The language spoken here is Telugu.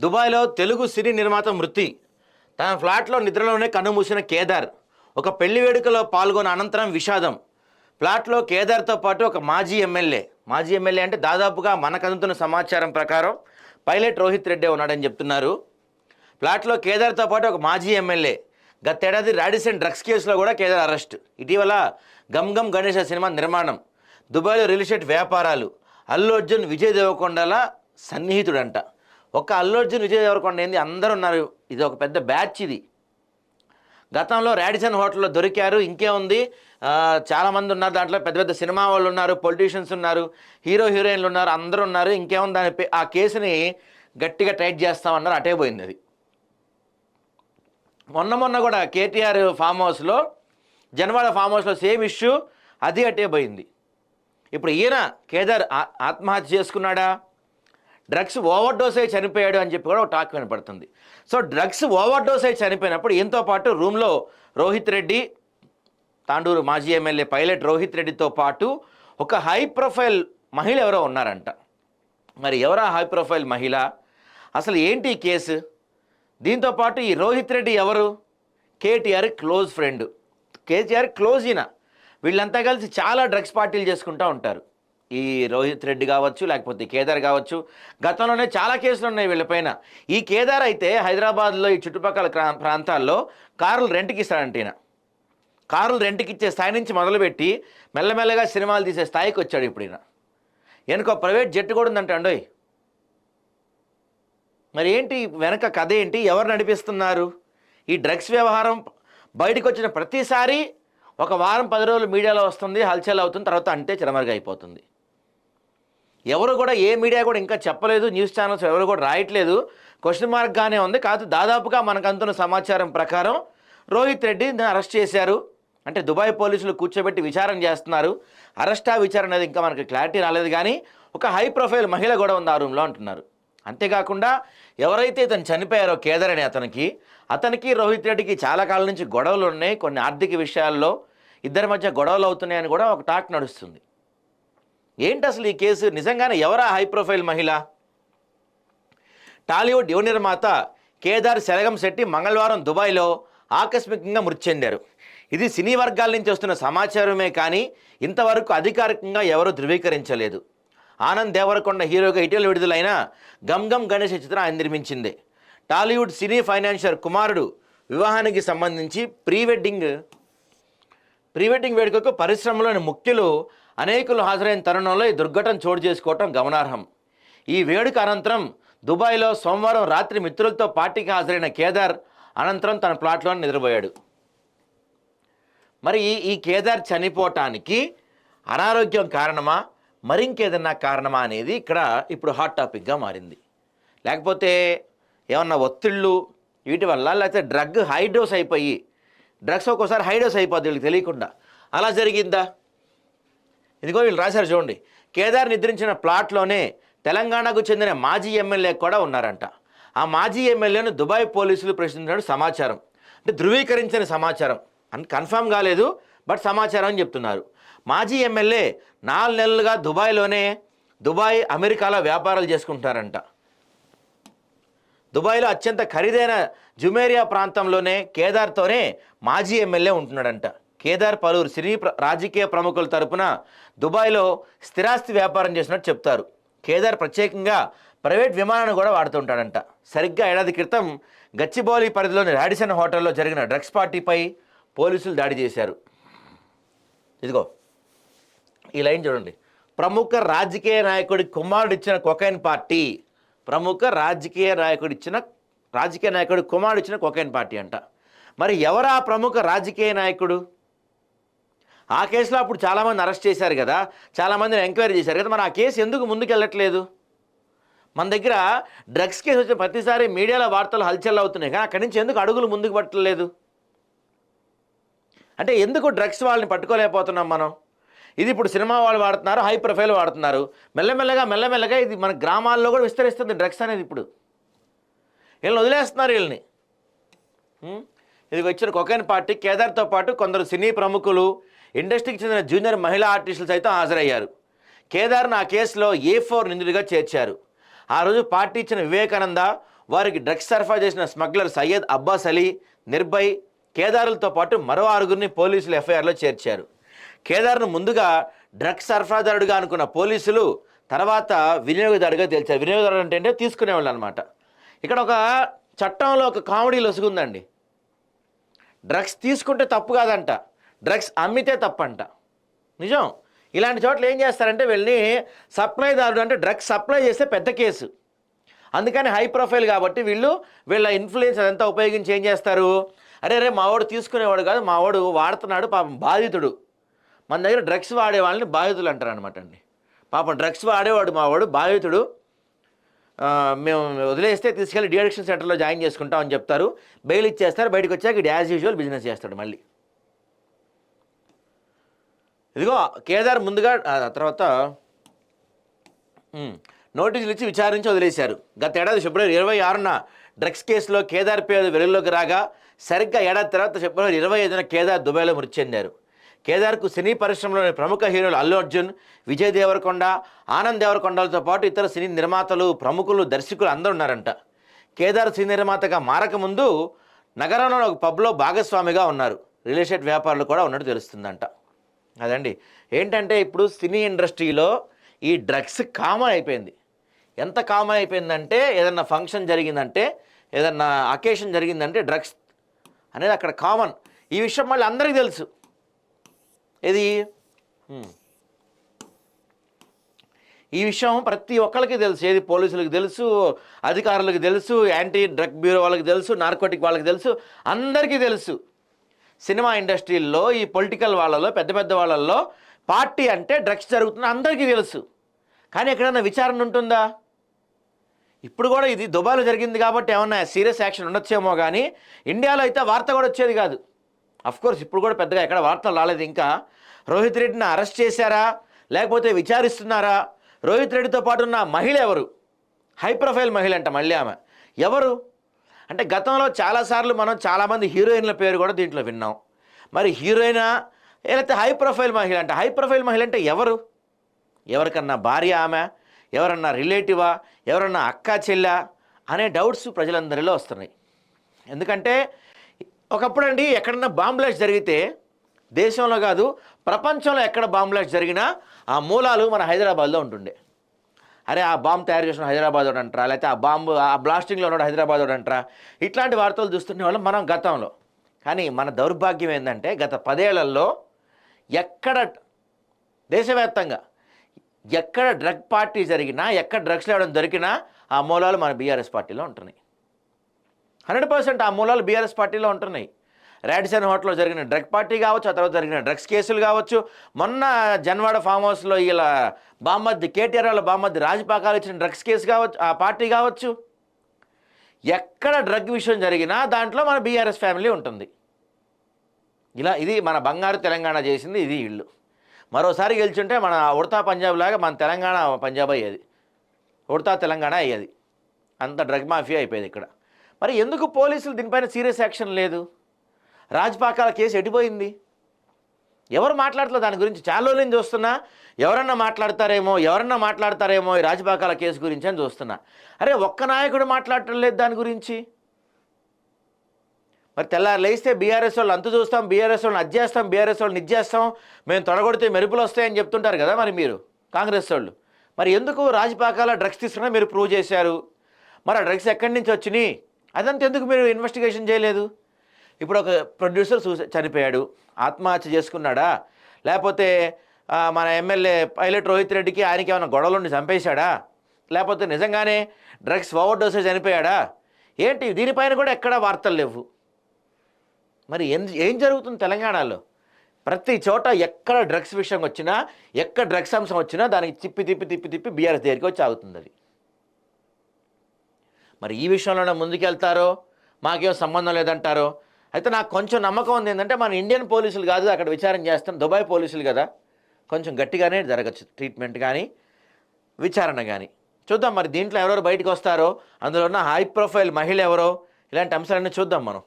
దుబాయ్లో తెలుగు సినీ నిర్మాత మృతి. తన ఫ్లాట్లో నిద్రలోనే కన్నుమూసిన కేదార్. ఒక పెళ్ళి వేడుకలో పాల్గొన్న అనంతరం విషాదం. ఫ్లాట్లో కేదార్తో పాటు ఒక మాజీ ఎమ్మెల్యే. మాజీ ఎమ్మెల్యే అంటే దాదాపుగా మనకు అందుతున్న సమాచారం ప్రకారం పైలట్ రోహిత్ రెడ్డి ఉన్నాడని చెప్తున్నారు. ఫ్లాట్లో కేదార్తో పాటు ఒక మాజీ ఎమ్మెల్యే. గతేడాది రాడిసన్ డ్రగ్స్ కేసులో కూడా కేదార్ అరెస్ట్. ఇటీవల గమ్ గమ్ గణేష సినిమా నిర్మాణం. దుబాయ్లో రియల్ ఎస్టేట్ వ్యాపారాలు. అల్లు అర్జున్ విజయ్ దేవకొండల సన్నిహితుడంట. ఒక్క అల్లు అర్జున్ విజయ్ దేవరకొండ ఏంది? అందరూ ఉన్నారు. ఇది ఒక పెద్ద బ్యాచ్ ఇది. గతంలో రాడిసన్ హోటల్లో దొరికారు. ఇంకేముంది? చాలామంది ఉన్నారు దాంట్లో. పెద్ద పెద్ద సినిమా వాళ్ళు ఉన్నారు పొలిటీషియన్స్ ఉన్నారు హీరో హీరోయిన్లు ఉన్నారు అందరూ ఉన్నారు. ఇంకేముంది? దాని ఆ కేసుని గట్టిగా టైట్ చేస్తామన్నారు. అటే పోయింది అది. మొన్న మొన్న కూడా కేటీఆర్ ఫామ్ హౌస్లో జనవాడ ఫామ్ హౌస్లో సేమ్ ఇష్యూ అది అటే పోయింది. ఇప్పుడు ఈయన కేదార్ ఆత్మహత్య చేసుకున్నాడా? డ్రగ్స్ ఓవర్ డోస్ అయి చనిపోయాడు అని చెప్పి కూడా ఒక టాక్ వినపడుతుంది. సో డ్రగ్స్ ఓవర్ డోస్ అయి చనిపోయినప్పుడు ఈయనతో పాటు రూమ్లో రోహిత్ రెడ్డి తాండూరు మాజీ ఎమ్మెల్యే పైలట్ రోహిత్ రెడ్డితో పాటు ఒక హై ప్రొఫైల్ మహిళ ఎవరో ఉన్నారంట. మరి ఎవరా హై ప్రొఫైల్ మహిళ? అసలు ఏంటి ఈ కేసు? దీంతో పాటు ఈ రోహిత్ రెడ్డి ఎవరు? KTR close friend. KTR close ఈయన. వీళ్ళంతా కలిసి చాలా డ్రగ్స్ పార్టీలు చేసుకుంటూ ఉంటారు. ఈ రోహిత్ రెడ్డి కావచ్చు లేకపోతే కేదార్ కావచ్చు గతంలోనే చాలా కేసులు ఉన్నాయి వీళ్ళపైన ఈ కేదార్ అయితే హైదరాబాద్లో ఈ చుట్టుపక్కల ప్రాంతాల్లో కార్లు రెంట్కి ఇస్తాడంట ఈయన. కార్లు రెంట్కి ఇచ్చే స్థాయి నుంచి మొదలుపెట్టి మెల్లమెల్లగా సినిమాలు తీసే స్థాయికి వచ్చాడు ఇప్పుడు ఈయన. వెనుక ప్రైవేట్ జట్టు కూడా ఉందంట అండోయ్. మరి ఏంటి వెనక కథ ఏంటి? ఎవరు నడిపిస్తున్నారు? ఈ డ్రగ్స్ వ్యవహారం బయటకు వచ్చిన ప్రతిసారి ఒక వారం పది రోజులు మీడియాలో వస్తుంది హల్చల్ అవుతుంది తర్వాత అంటే చిరమరుగా అయిపోతుంది. ఎవరు కూడా ఏ మీడియా కూడా ఇంకా చెప్పలేదు న్యూస్ ఛానల్స్ ఎవరు కూడా రాయట్లేదు. క్వశ్చన్ మార్క్గానే ఉంది. కాదు దాదాపుగా మనకు అందుతున్న సమాచారం ప్రకారం రోహిత్ రెడ్డిని అరెస్ట్ చేశారు. అంటే దుబాయ్ పోలీసులు కూర్చోబెట్టి విచారణ చేస్తున్నారు. అరెస్టా విచారణ అనేది ఇంకా మనకి క్లారిటీ రాలేదు కానీ ఒక హై ప్రొఫైల్ మహిళ కూడా ఉంది ఆ రూమ్లో అంటున్నారు. అంతేకాకుండా ఎవరైతే ఇతను చనిపోయారో కేదర్ అనే అతనికి అతనికి రోహిత్ రెడ్డికి చాలా కాలం నుంచి గొడవలు ఉన్నాయి. కొన్ని ఆర్థిక విషయాల్లో ఇద్దరి మధ్య గొడవలు అవుతున్నాయని కూడా ఒక టాక్ నడుస్తుంది. ఏంటి అసలు ఈ కేసు? నిజంగానే ఎవరా హై ప్రొఫైల్ మహిళ? టాలీవుడ్ యువ నిర్మాత కేదార్ శలగం శెట్టి మంగళవారం దుబాయ్లో ఆకస్మికంగా మృతి చెందారు. ఇది సినీ వర్గాల నుంచి వస్తున్న సమాచారమే కానీ ఇంతవరకు అధికారికంగా ఎవరూ ధృవీకరించలేదు. ఆనంద్ దేవరకొండ హీరోగా ఇటీవల విడుదలైన గమ్ గమ్ గణేష్ చిత్రం ఆయన నిర్మించింది. టాలీవుడ్ సినీ ఫైనాన్షియర్ కుమారుడు వివాహానికి సంబంధించి ప్రీ వెడ్డింగ్ ప్రీ వెడ్డింగ్ వేడుకకు పరిశ్రమలోని ముఖ్యులు అనేకులు హాజరైన తరుణంలో ఈ దుర్ఘటన చోటు చేసుకోవటం గమనార్హం. ఈ వేడుక అనంతరం దుబాయ్లో సోమవారం రాత్రి మిత్రులతో పార్టీకి హాజరైన కేదార్ అనంతరం తన ప్లాట్లో నిద్రపోయాడు. మరి ఈ- కేదార్ చనిపోవటానికి అనారోగ్యం కారణమా? మరింకేదన్నా కారణమా అనేది ఇక్కడ ఇప్పుడు హాట్ టాపిక్గా మారింది. లేకపోతే ఏమన్నా ఒత్తిళ్ళు వీటి వల్ల లేకపోతే డ్రగ్ హైడ్రోస్ అయిపోయి డ్రగ్స్ ఒక్కోసారి హైడ్రోస్ అయిపోద్ది వీళ్ళకి తెలియకుండా. అలా జరిగిందా? ఇదిగో వీళ్ళు రాశారు చూడండి. కేదార్ నిద్రించిన ప్లాట్లోనే తెలంగాణకు చెందిన మాజీ ఎమ్మెల్యే కూడా ఉన్నారంట. ఆ మాజీ ఎమ్మెల్యేను దుబాయ్ పోలీసులు ప్రశ్నించినట్టు సమాచారం. అంటే ధృవీకరించిన సమాచారం. అని కన్ఫర్మ్ కాలేదు బట్ సమాచారం అని చెప్తున్నారు. మాజీ ఎమ్మెల్యే నాలుగు నెలలుగా దుబాయ్లోనే దుబాయ్ అమెరికాలో వ్యాపారాలు చేసుకుంటారంట దుబాయ్లో అత్యంత ఖరీదైన జుమేరియా ప్రాంతంలోనే కేదార్తోనే మాజీ ఎమ్మెల్యే ఉంటున్నాడంట. కేదార్ పలువురు సినీ ప్ర- రాజకీయ ప్రముఖుల తరపున దుబాయ్లో స్థిరాస్తి వ్యాపారం చేసినట్టు చెప్తారు. కేదార్ ప్రత్యేకంగా ప్రైవేట్ విమానాన్ని కూడా వాడుతుంటాడంట సరిగ్గా ఏడాది క్రితం గచ్చిబౌలి పరిధిలోని రాడిసన్ హోటల్లో జరిగిన డ్రగ్స్ పార్టీపై పోలీసులు దాడి చేశారు. ఇదిగో ఈ లైన్ చూడండి. ప్రముఖ రాజకీయ నాయకుడి కుమారుడు ఇచ్చిన కొకైన్ పార్టీ ప్రముఖ రాజకీయ నాయకుడు ఇచ్చిన రాజకీయ నాయకుడి కుమారుడు ఇచ్చిన కొకైన్ పార్టీ అంట. మరి ఎవరా ప్రముఖ రాజకీయ నాయకుడు? ఆ కేసులో అప్పుడు చాలామంది అరెస్ట్ చేశారు కదా చాలామందిని ఎంక్వైరీ చేశారు కదా మరి ఆ కేసు ఎందుకు ముందుకు వెళ్ళట్లేదు మన దగ్గర డ్రగ్స్ కేసు వచ్చిన ప్రతిసారి మీడియాలో వార్తలు హల్చల్ అవుతున్నాయి కానీ అక్కడి నుంచి ఎందుకు అడుగులు ముందుకు పట్టలేదు? అంటే ఎందుకు డ్రగ్స్ వాళ్ళని పట్టుకోలేకపోతున్నాం మనం? ఇది ఇప్పుడు సినిమా వాళ్ళు వాడుతున్నారు హై ప్రొఫైల్ వాడుతున్నారు. మెల్లమెల్లగా మెల్లమెల్లగా ఇది మన గ్రామాల్లో కూడా విస్తరిస్తుంది డ్రగ్స్ అనేది ఇప్పుడు. వీళ్ళని వదిలేస్తున్నారు వీళ్ళని. ఇది వచ్చిన కొకైన్ పార్టీ కేదార్తో పాటు కొందరు సినీ ప్రముఖులు ఇండస్ట్రీకి చెందిన జూనియర్ మహిళా ఆర్టిస్టులు సైతం హాజరయ్యారు. కేదార్ను ఆ కేసులో ఏ ఫోర్ నిందితుడిగా చేర్చారు. ఆ రోజు పార్టీ ఇచ్చిన వివేకానంద వారికి డ్రగ్స్ సరఫరా చేసిన స్మగ్లర్ సయ్యద్ అబ్బాస్ అలీ నిర్భయ్ కేదారులతో పాటు మరో ఆరుగురిని పోలీసులు ఎఫ్ఐఆర్లో చేర్చారు. కేదార్ను ముందుగా డ్రగ్స్ సరఫరాదారుడిగా అనుకున్న పోలీసులు తర్వాత వినియోగదారుగా తేల్చారు. వినియోగదారుడు అంటే ఏంటో తీసుకునేవాళ్ళు అనమాట ఇక్కడ ఒక చట్టంలో ఒక కామెడీ లొసుగుందండి డ్రగ్స్ తీసుకుంటే తప్పు కాదంట. డ్రగ్స్ అమ్మితే తప్పంట. నిజం? ఇలాంటి చోట్ల ఏం చేస్తారంటే వెళ్ళి సప్లైదారుడు అంటే డ్రగ్స్ సప్లై చేస్తే పెద్ద కేసు. అందుకని హై ప్రొఫైల్ కాబట్టి వీళ్ళు వీళ్ళ ఇన్ఫ్లుయెన్స్ అదంతా ఉపయోగించి ఏం చేస్తారు? అరే రే మావాడు తీసుకునేవాడు కాదు మావాడు వాడుతున్నాడు పాపం బాధితుడు. మన దగ్గర డ్రగ్స్ వాడే వాళ్ళని బాధితులు అంటారు అనమాట అండి. పాపం డ్రగ్స్ వాడేవాడు మావాడు బాధితుడు. మేము వదిలేస్తే తీసుకెళ్ళి డిఅడిక్షన్ సెంటర్లో జాయిన్ చేసుకుంటాం అని చెప్తారు. బెయిల్ ఇచ్చేస్తారు బయటకు వచ్చాక ఇది యాజ్ యూజువల్ బిజినెస్ చేస్తాడు మళ్ళీ. ఇదిగో కేదార్ ముందుగా తర్వాత నోటీసులు ఇచ్చి విచారించి వదిలేశారు. గతేడాది ఫిబ్రవరి ఇరవై ఆరున డ్రగ్స్ కేసులో కేదార్ పేరు వెలుగులోకి రాగా సరిగ్గా ఏడాది తర్వాత ఫిబ్రవరి ఇరవై ఐదున కేదార్ దుబాయ్లో మృతి చెందారు. కేదార్కు సినీ పరిశ్రమలోని ప్రముఖ హీరోలు అల్లు అర్జున్ విజయ్ దేవరకొండ ఆనంద్ దేవరకొండలతో పాటు ఇతర సినీ నిర్మాతలు ప్రముఖులు దర్శకులు అందరూ ఉన్నారంట. కేదార్ సినీ నిర్మాతగా మారకముందు నగరంలో ఒక పబ్లో భాగస్వామిగా ఉన్నారు. రియల్ ఎస్టేట్ వ్యాపారులు కూడా ఉన్నట్టు తెలుస్తుందంట. అదండి. ఏంటంటే ఇప్పుడు సినీ ఇండస్ట్రీలో ఈ డ్రగ్స్ కామన్ అయిపోయింది. ఎంత కామన్ అయిపోయిందంటే ఏదన్నా ఫంక్షన్ జరిగిందంటే ఏదన్నా అకేషన్ జరిగిందంటే డ్రగ్స్ అనేది అక్కడ కామన్. ఈ విషయం మళ్ళీ అందరికీ తెలుసు. ఇది ఈ విషయం ప్రతి ఒక్కరికి తెలుసు. ఏది పోలీసులకు తెలుసు అధికారులకు తెలుసు యాంటీ డ్రగ్ బ్యూరో వాళ్ళకి తెలుసు నార్కోటిక్ వాళ్ళకి తెలుసు అందరికీ తెలుసు. సినిమా ఇండస్ట్రీల్లో ఈ పొలిటికల్ వాళ్ళలో పెద్ద పెద్ద వాళ్ళల్లో పార్టీ అంటే డ్రగ్స్ జరుగుతున్న అందరికీ తెలుసు. కానీ ఎక్కడైనా విచారణ ఉంటుందా? ఇప్పుడు కూడా ఇది దుబాయ్లో జరిగింది కాబట్టి ఏమన్నా సీరియస్ యాక్షన్ ఉండొచ్చేమో కానీ ఇండియాలో అయితే వార్త కూడా వచ్చేది కాదు. కోర్స్ ఇప్పుడు కూడా పెద్దగా ఎక్కడ వార్తలు రాలేదు. ఇంకా రోహిత్ రెడ్డిని అరెస్ట్ చేశారా? లేకపోతే విచారిస్తున్నారా? రోహిత్ రెడ్డితో పాటు ఉన్న మహిళ ఎవరు? హై ప్రొఫైల్ మహిళ అంట మళ్ళీ ఆమె. ఎవరు? అంటే గతంలో చాలాసార్లు మనం చాలామంది హీరోయిన్ల పేరు కూడా దీంట్లో విన్నాం. మరి హీరోయినా లేకపోతే హై ప్రొఫైల్ మహిళ అంటే హై ప్రొఫైల్ మహిళ అంటే ఎవరు? ఎవరికన్నా భార్య ఆమె ఎవరన్నా రిలేటివా ఎవరన్నా అక్క చెల్ల అనే డౌట్స్ ప్రజలందరిలో వస్తున్నాయి. ఎందుకంటే ఒకప్పుడు అండి ఎక్కడన్నా బాంబ్లాష్ జరిగితే దేశంలో కాదు ప్రపంచంలో ఎక్కడ బాంబ్లాష్ జరిగినా ఆ మూలాలు మన హైదరాబాద్లో ఉంటుండే. అరే ఆ బాంబు తయారు చేసిన హైదరాబాద్ అంటారా లేకపోతే ఆ బాంబు ఆ బ్లాస్టింగ్లో ఉన్నాడు హైదరాబాద్ అంటారా ఇట్లాంటి వార్తలు చూస్తున్న వాళ్ళం మనం గతంలో. కానీ మన దౌర్భాగ్యం ఏంటంటే గత పదేళ్ళలో ఎక్కడ దేశవ్యాప్తంగా ఎక్కడ డ్రగ్ పార్టీ జరిగినా ఎక్కడ డ్రగ్స్ లేవడం దొరికినా ఆ మూలాలు మన బీఆర్ఎస్ పార్టీలో ఉంటున్నాయి. హండ్రెడ్ పర్సెంట్ ఆ మూలాలు బీఆర్ఎస్ పార్టీలో ఉంటున్నాయి. రాడిసన్ హోటల్లో జరిగిన డ్రగ్ పార్టీ కావచ్చు ఆ తర్వాత జరిగిన డ్రగ్స్ కేసులు కావచ్చు. మొన్న జన్వాడ ఫామ్ హౌస్లో ఇలా బామ్మద్ది కేటీఆర్ వాళ్ళ బామ్మద్ది రాజపాకాలు ఇచ్చిన డ్రగ్స్ కేసు కావచ్చు ఆ పార్టీ కావచ్చు. ఎక్కడ డ్రగ్ విషయం జరిగినా దాంట్లో మన బీఆర్ఎస్ ఫ్యామిలీ ఉంటుంది. ఇలా ఇది మన బంగారు తెలంగాణ చేసింది ఇది ఇల్లు. మరోసారి గెలిచుంటే మన ఉడతా పంజాబ్ లాగా మన తెలంగాణ పంజాబ్ అయ్యేది. ఉడతా తెలంగాణ అయ్యేది. అంత డ్రగ్ మాఫియా అయిపోయేది ఇక్కడ. మరి ఎందుకు పోలీసులు దీనిపైన సీరియస్ యాక్షన్ లేదు? రాజపాకాల కేసు ఎడిపోయింది ఎవరు మాట్లాడలేదు దాని గురించి? చాలా రోజుల నుంచి చూస్తున్నా. ఎవరన్నా మాట్లాడతారేమో ఎవరన్నా మాట్లాడతారేమో ఈ రాజపాకాల కేసు గురించి అని చూస్తున్నా. అరే ఒక్క నాయకుడు మాట్లాడటం లేదు దాని గురించి. మరి తెల్లారు లేస్తే బీఆర్ఎస్ వాళ్ళు అంత చూస్తాం బీఆర్ఎస్ వాళ్ళని అది చేస్తాం బీఆర్ఎస్ వాళ్ళని ఇది చేస్తాం. మేము తొడగొడితే మెరుపులు వస్తాయని చెప్తుంటారు కదా మరి మీరు కాంగ్రెస్ వాళ్ళు. మరి ఎందుకు రాజపాకాల డ్రగ్స్ తీసుకున్నా మీరు ప్రూవ్ చేశారు? మరి ఆ డ్రగ్స్ ఎక్కడి నుంచి వచ్చినాయి? అదంతా ఎందుకు మీరు ఇన్వెస్టిగేషన్ చేయలేదు? ఇప్పుడు ఒక ప్రొడ్యూసర్ చూసా చనిపోయాడు ఆత్మహత్య చేసుకున్నాడా? లేకపోతే మన ఎమ్మెల్యే పైలట్ రోహిత్ రెడ్డికి ఆయనకి ఏమైనా గొడవలుండి చంపేశాడా? లేకపోతే నిజంగానే డ్రగ్స్ ఓవర్ డోసే చనిపోయాడా? ఏంటి దీనిపైన కూడా ఎక్కడా వార్తలు లేవు. మరి ఏం ఏం జరుగుతుంది తెలంగాణలో? ప్రతి చోట ఎక్కడ డ్రగ్స్ విషయం వచ్చినా ఎక్కడ డ్రగ్స్ అంశం వచ్చినా దానికి తిప్పి తిప్పి తిప్పి తిప్పి బీఆర్ఎస్ దగ్గరికి వచ్చి ఆగుతుంది అది. మరి ఈ విషయంలోనే ముందుకెళ్తారో? మాకేం సంబంధం లేదంటారో? అయితే నాకు కొంచెం నమ్మకం ఉంది ఏంటంటే మన ఇండియన్ పోలీసులు కాదు అక్కడ విచారం చేస్తాం. దుబాయ్ పోలీసులు కదా. కొంచెం గట్టిగానే జరగచ్చు ట్రీట్మెంట్ కానీ విచారణ కానీ. చూద్దాం మరి దీంట్లో ఎవరెవరు బయటకు వస్తారో అందులో ఉన్న హై ప్రొఫైల్ మహిళ ఎవరో ఇలాంటి అంశాలన్నీ చూద్దాం మనం.